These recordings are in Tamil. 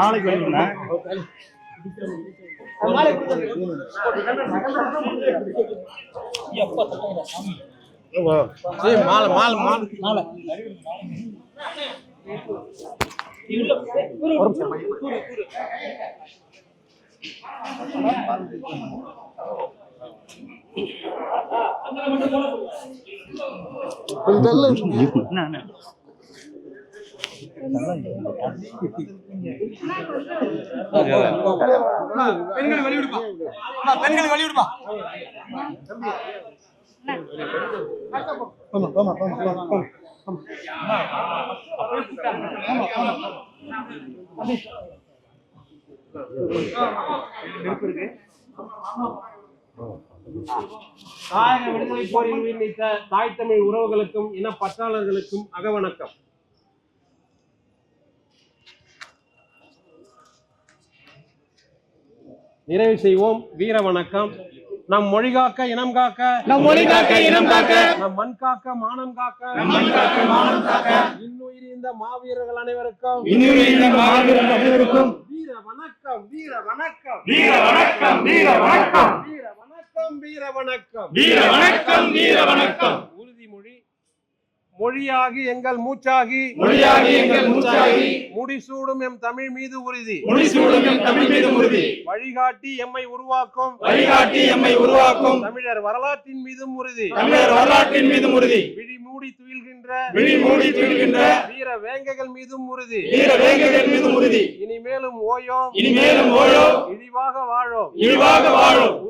நாளைக்கு வேணும்னா மாலை மாலை மாலை மாலை தெரியல பெண்களை வெளியிடுப்பா பெண்களை வெளியிடுப்பா தாயக விடுதலை போரின் தாய் தமிழ் உறவுகளுக்கும் இன பற்றாளர்களுக்கும் அகவணக்கம். நிறைவு செய்வோம். வீர வணக்கம். நம் மொழி காக்க இனம் காக்க. நம் மொழி காக்க இனம் காக்க. நம் மண் காக்க மானம் காக்க. நம் மண் காக்க மானம் காக்க. இன்னுயிர் இந்த மாவீரர்கள் அனைவருக்கும். இன்னொரு இந்த மாவீரர் அனைவருக்கும். வீர வணக்கம் வீர வணக்கம். வீர வணக்கம் வீர வணக்கம். வீர வணக்கம் வீர வணக்கம். வீர வணக்கம் வீர வணக்கம். மொழியாகி எங்கள் மூச்சாகி மொழியாகி எங்கள் மூச்சாகி முடிசூடும் எம் தமிழ் மீது உறுதி. முடிசூடும் எம் தமிழ் மீது உறுதி. வழிகாட்டி எம்மை உருவாக்கும். வழிகாட்டி எம்மை உருவாக்கும். தமிழர் வரலாற்றின் மீதும் உறுதி. தமிழர் வரலாற்றின் மீதும் உறுதி. விழி மூடி துயில்கின்ற விழி மூடி துயில்கின்ற வீர வேங்கைகள் மீதும் உறுதி. வீர வேங்கைகள் மீதும் உறுதி. இனிமேலும் ஓயோம். இனிமேலும் ஓயோ இழிவாக வாழோம். இழிவாக வாழும்.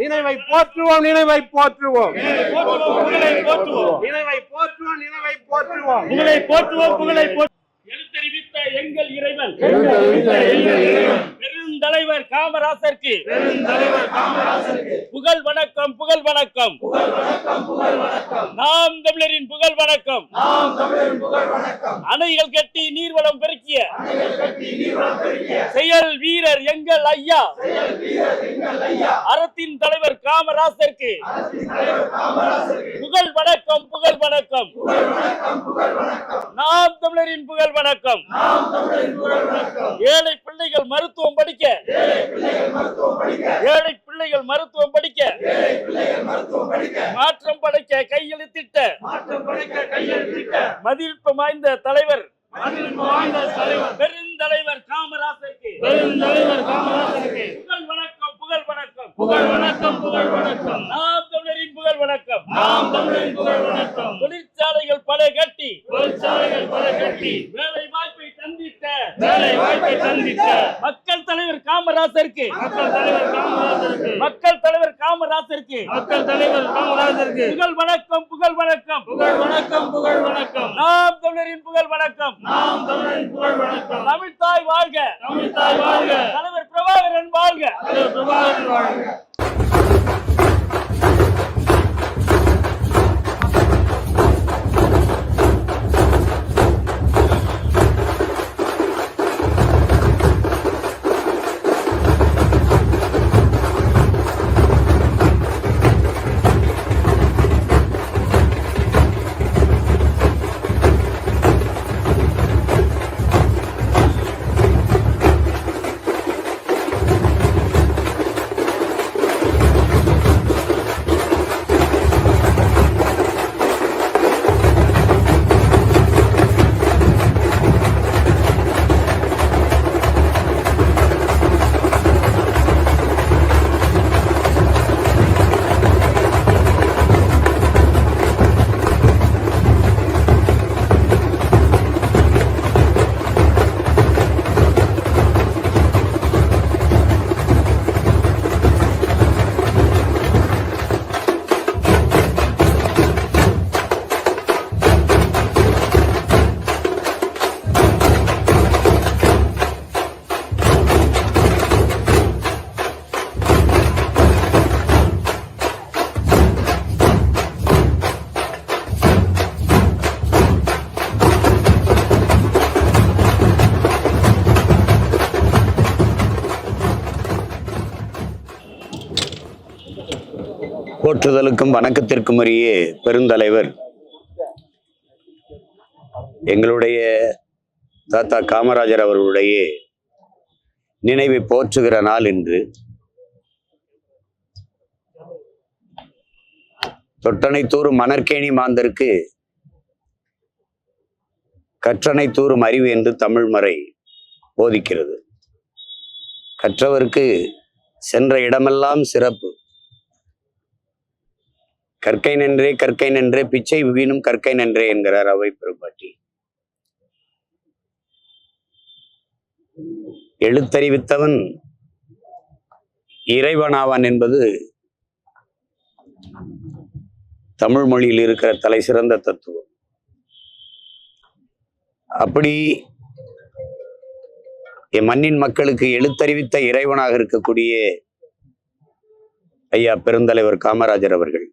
நினைவை போற்றுவோம் நினைவை போற்றுவோம். புகழை போற்றுவோம். நினைவை போற்றுவோம் நினைவை போற்றுவோம். புகழை போற்றுவோம் புகழை போற்றுவோம். எழுத்தறிவித்த எங்கள் இறைவன். பெருந்தலைவர் காமராசருக்கு பெருந்தலைவர் காமராசருக்கு. புகழ் வணக்கம் புகழ் வணக்கம். நாம் தமிழரின் புகழ் வணக்கம். அணைகள் கட்டி நீர்வளம் பெருக்கிய. செயல் வீரர் எங்கள் ஐயா. அறத்தின் தலைவர் காமராசருக்கு. அரசின் தலைவர் காமராசருக்கு. புகழ் வணக்கம் புகழ் வணக்கம். நாம் தமிழரின் புகழ் வணக்கம். ஏழை பிள்ளைகள் மருத்துவம் படிக்க. ஏழை பிள்ளைகள் மருத்துவம் படிக்க மாற்றம் படைக்க கையெழுத்திட்ட மாற்றம் மதிப்பு வாய்ந்த தலைவர் பெருந்தலைவர் காமராசருக்கு பெருந்தலைவர் காமராசருக்கு புகழ் வணக்கம் புகழ் வணக்கம். புகழ் வணக்கம் புகழ் வணக்கம் நாம் தமிழரின் புகழ் வணக்கம். நாம் தமிழரின் புகழ் வணக்கம் தொழிற்சாலைகள் பல கட்டி தொழிற்சாலைகள் பல கட்டி வேலை வாய்ப்பை தந்திட்ட வேலை வாய்ப்பை தந்திட்ட காமராசருக்கு. மக்கள் தலைவர் காமராசருக்கு. மக்கள் தலைவர் காமராசருக்கு. புகழ் வணக்கம் புகழ் வணக்கம். புகழ் வணக்கம் புகழ் வணக்கம். நாம் தமிழரின் புகழ் வணக்கம். நாம் தமிழரின் புகழ் வணக்கம். தமிழ் தாய் வாழ்க. தமிழ் தாய் வாழ்க. தலைவர் பிரபாகரன் வாழ்க. தலைவர் பிரபாகரன் வாழ்க. போற்றுதலுக்கும் வணக்கத்திற்கும் உரிய பெருந்தலைவர் எங்களுடைய தாத்தா காமராஜர் அவர்களுடைய நினைவை போற்றுகிற நாள் இன்று. தொட்டனை தூறும் மணற்கேணி மாந்தருக்கு கற்றனை தூறும் அறிவு என்று தமிழ்மறை போதிக்கிறது. கற்றவருக்கு சென்ற இடமெல்லாம் சிறப்பு. கற்கை நன்றே கற்கை நன்றே பிச்சை வீணும் கற்கை நன்றே என்கிறார் அவை பெருப்பாட்டி எழுத்தறிவித்தவன் இறைவனாவான் என்பது தமிழ் மொழியில் இருக்கிற தலை சிறந்த தத்துவம். அப்படி என் மண்ணின் மக்களுக்கு எழுத்தறிவித்த இறைவனாக இருக்கக்கூடிய ஐயா பெருந்தலைவர் காமராஜர் அவர்கள்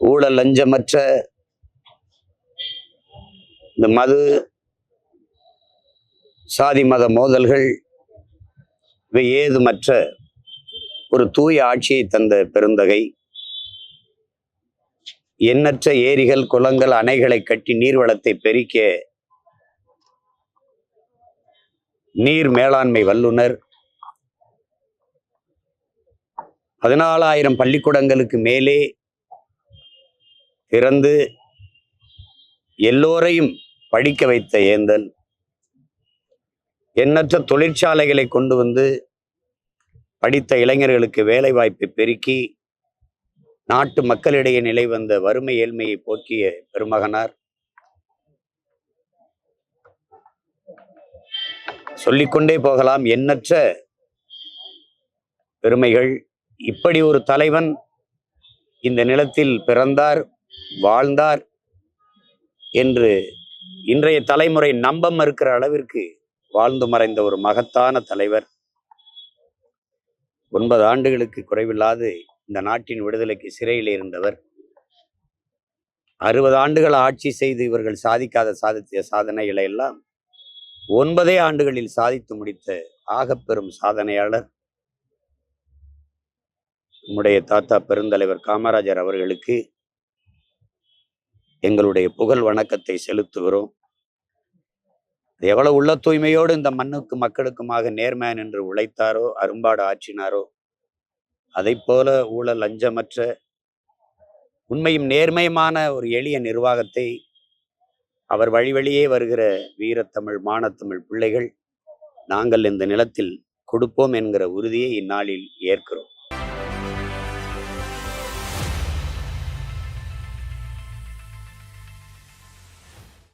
ஊழல் லஞ்சமற்ற இந்த மது சாதி மத மோதல்கள் இவை ஏதுமற்ற ஒரு தூய ஆட்சியை தந்த பெருந்தகை. எண்ணற்ற ஏரிகள் குளங்கள் அணைகளை கட்டி நீர்வளத்தை பெருக்க நீர் மேலாண்மை வல்லுனர் பதினாலாயிரம் பள்ளிக்கூடங்களுக்கு மேலே திறந்து எல்லோரையும் படிக்க வைத்த ஏந்தல் எண்ணற்ற தொழிற்சாலைகளை கொண்டு வந்து படித்த இளைஞர்களுக்கு வேலை வாய்ப்பை பெருக்கி நாட்டு மக்களிடையே நிலை வந்த வறுமை ஏழ்மையை போக்கிய பெருமகனார். சொல்லிக்கொண்டே போகலாம் எண்ணற்ற பெருமைகள். இப்படி ஒரு தலைவன் இந்த நிலத்தில் பிறந்தார். வாழ்ந்தார் என்று இன்றைய தலைமுறை நம்ப மறுக்கிற அளவிற்கு வாழ்ந்து மறைந்த ஒரு மகத்தான தலைவர். ஒன்பது ஆண்டுகளுக்கு குறைவில்லாது இந்த நாட்டின் விடுதலைக்கு சிறையில் இருந்தவர். அறுபது ஆண்டுகள் ஆட்சி செய்து இவர்கள் சாதிக்காத சாதித்த சாதனைகளை எல்லாம் ஒன்பதே ஆண்டுகளில் சாதித்து முடித்த ஆகப்பெரும் சாதனையாளர். நம்முடைய தாத்தா பெருந்தலைவர் காமராஜர் அவர்களுக்கு எங்களுடைய புகழ் வணக்கத்தை செலுத்துகிறோம். எவ்வளவு உள்ள தூய்மையோடு இந்த மண்ணுக்கு மக்களுக்குமாக நேர்மையான் என்று உழைத்தாரோ அரும்பாடு ஆற்றினாரோ அதை போல ஊழல் லஞ்சமற்ற உண்மையும் நேர்மையுமான ஒரு எளிய நிர்வாகத்தை அவர் வழி வழியே வருகிற வீரத்தமிழ் மானத்தமிழ் பிள்ளைகள் நாங்கள் இந்த நிலத்தில் கொடுப்போம் என்கிற உறுதியை இந்நாளில் ஏற்கிறோம்.